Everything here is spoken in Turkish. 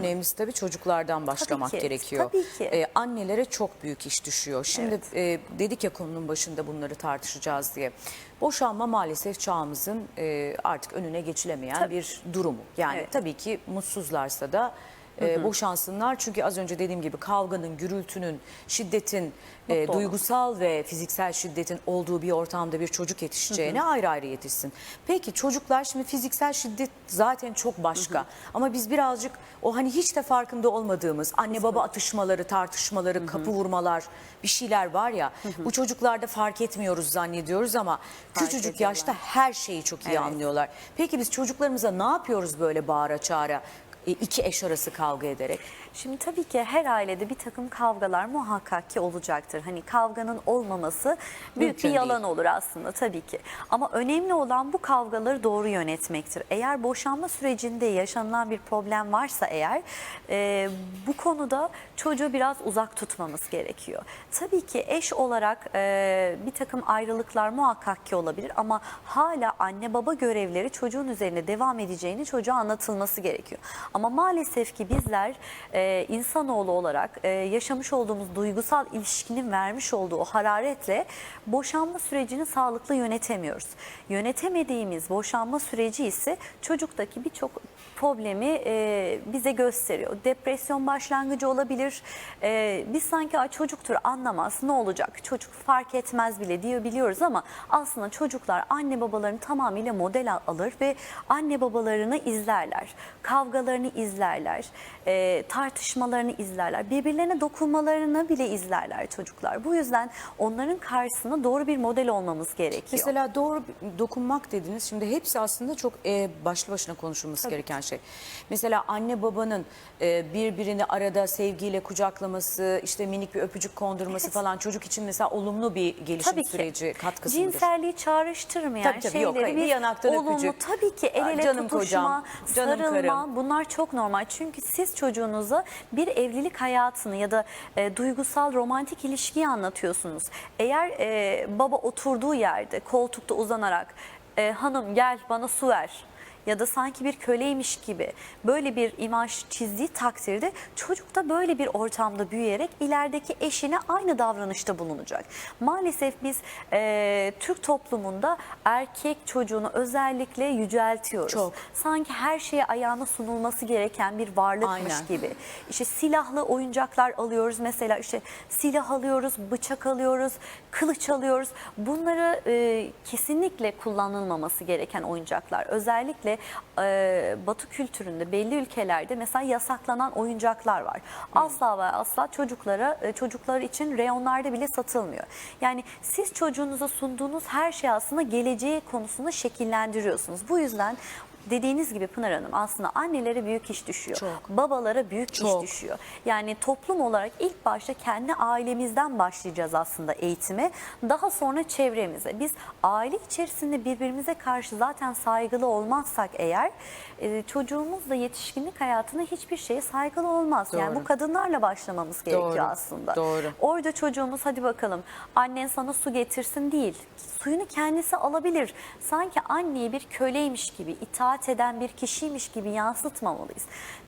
Önemlisi tabii çocuklardan başlamak ki, gerekiyor. tabii ki. Ee, annelere çok büyük iş düşüyor. Şimdi Evet. e, dedik ya konunun başında bunları tartışacağız diye. Boşanma maalesef çağımızın e, artık önüne geçilemeyen Tabii. bir durumu. Yani Evet. tabii ki mutsuzlarsa da e, boşansınlar. Çünkü az önce dediğim gibi kavganın, gürültünün, şiddetin, e, Mutlu duygusal ve fiziksel şiddetin olduğu bir ortamda bir çocuk yetişeceğine ayrı ayrı yetişsin. Peki çocuklar şimdi fiziksel şiddet zaten çok başka. Ama biz birazcık o hani hiç de farkında olmadığımız anne baba atışmaları, tartışmaları, kapı vurmalar bir şeyler var ya. Bu çocuklarda fark etmiyoruz zannediyoruz ama küçücük ediyorlar. yaşta her şeyi çok iyi Evet. anlıyorlar. Peki biz çocuklarımıza ne yapıyoruz böyle bağıra çağıra? E, iki eş arası kavga ederek. Şimdi tabii ki her ailede bir takım kavgalar muhakkak ki olacaktır. Hani kavganın olmaması büyük Mümkün bir yalan değil. olur aslında tabii ki. Ama önemli olan bu kavgaları doğru yönetmektir. Eğer boşanma sürecinde yaşanılan bir problem varsa eğer e, bu konuda çocuğu biraz uzak tutmamız gerekiyor. Tabii ki eş olarak e, bir takım ayrılıklar muhakkak ki olabilir ama hala anne baba görevleri çocuğun üzerine devam edeceğini çocuğa anlatılması gerekiyor. Ama maalesef ki bizler e, insanoğlu olarak e, yaşamış olduğumuz duygusal ilişkinin vermiş olduğu o hararetle boşanma sürecini sağlıklı yönetemiyoruz. Yönetemediğimiz boşanma süreci ise çocuktaki birçok problemi e, bize gösteriyor. Depresyon başlangıcı olabilir. E, biz sanki "Ay, çocuktur anlamaz ne olacak çocuk fark etmez bile diye biliyoruz ama aslında çocuklar anne babalarını tamamıyla model al- alır ve anne babalarını izlerler. Kavgalarını izlerler. e, tartışmalarını izlerler. Birbirlerine dokunmalarını bile izlerler çocuklar. Bu yüzden onların karşısında doğru bir model olmamız gerekiyor. Mesela doğru dokunmak dediniz. Şimdi hepsi aslında çok e, başlı başına konuşulması gereken şey. Mesela anne babanın e, birbirini arada sevgiyle kucaklaması, işte minik bir öpücük kondurması Evet. falan çocuk için mesela olumlu bir gelişim Tabii ki. süreci katkısı? Cinselliği çağrıştırmayan Tabii tabii, şeyleri yok, hayır. Bir yanaktan olumlu öpücük. tabii ki el ele canım tutuşma, kocam, canım sarılma karım. bunlar çok normal. Çünkü siz çocuğunuza bir evlilik hayatını ya da e, duygusal romantik ilişkiyi anlatıyorsunuz. Eğer e, baba oturduğu yerde koltukta uzanarak e, hanım gel bana su ver ya da sanki bir köleymiş gibi böyle bir imaj çizdiği takdirde çocuk da böyle bir ortamda büyüyerek ilerideki eşine aynı davranışta bulunacak. Maalesef biz e, Türk toplumunda erkek çocuğunu özellikle yüceltiyoruz. Çok. Sanki her şeye ayağına sunulması gereken bir varlıkmış Aynen. gibi. İşte silahlı oyuncaklar alıyoruz mesela işte silah alıyoruz, bıçak alıyoruz, kılıç alıyoruz. Bunları e, kesinlikle kullanılmaması gereken oyuncaklar. Özellikle e, Batı kültüründe belli ülkelerde mesela yasaklanan oyuncaklar var. Asla ve asla çocuklara e, çocuklar için reyonlarda bile satılmıyor. Yani siz çocuğunuza sunduğunuz her şey aslında geleceği konusunda şekillendiriyorsunuz. Bu yüzden Dediğiniz gibi Pınar Hanım aslında annelere büyük iş düşüyor. Çok. Babalara büyük Çok. iş düşüyor. Yani toplum olarak ilk başta kendi ailemizden başlayacağız aslında eğitime. Daha sonra çevremize. Biz aile içerisinde birbirimize karşı zaten saygılı olmazsak eğer e, çocuğumuz da yetişkinlik hayatında hiçbir şeye saygılı olmaz. Yani Doğru. bu kadınlarla başlamamız gerekiyor Doğru, aslında. doğru. Orada çocuğumuz hadi bakalım annen sana su getirsin değil. Suyunu kendisi alabilir. Sanki anneyi bir köleymiş gibi, itaat eden bir kişiymiş gibi yansıtmamalıyız.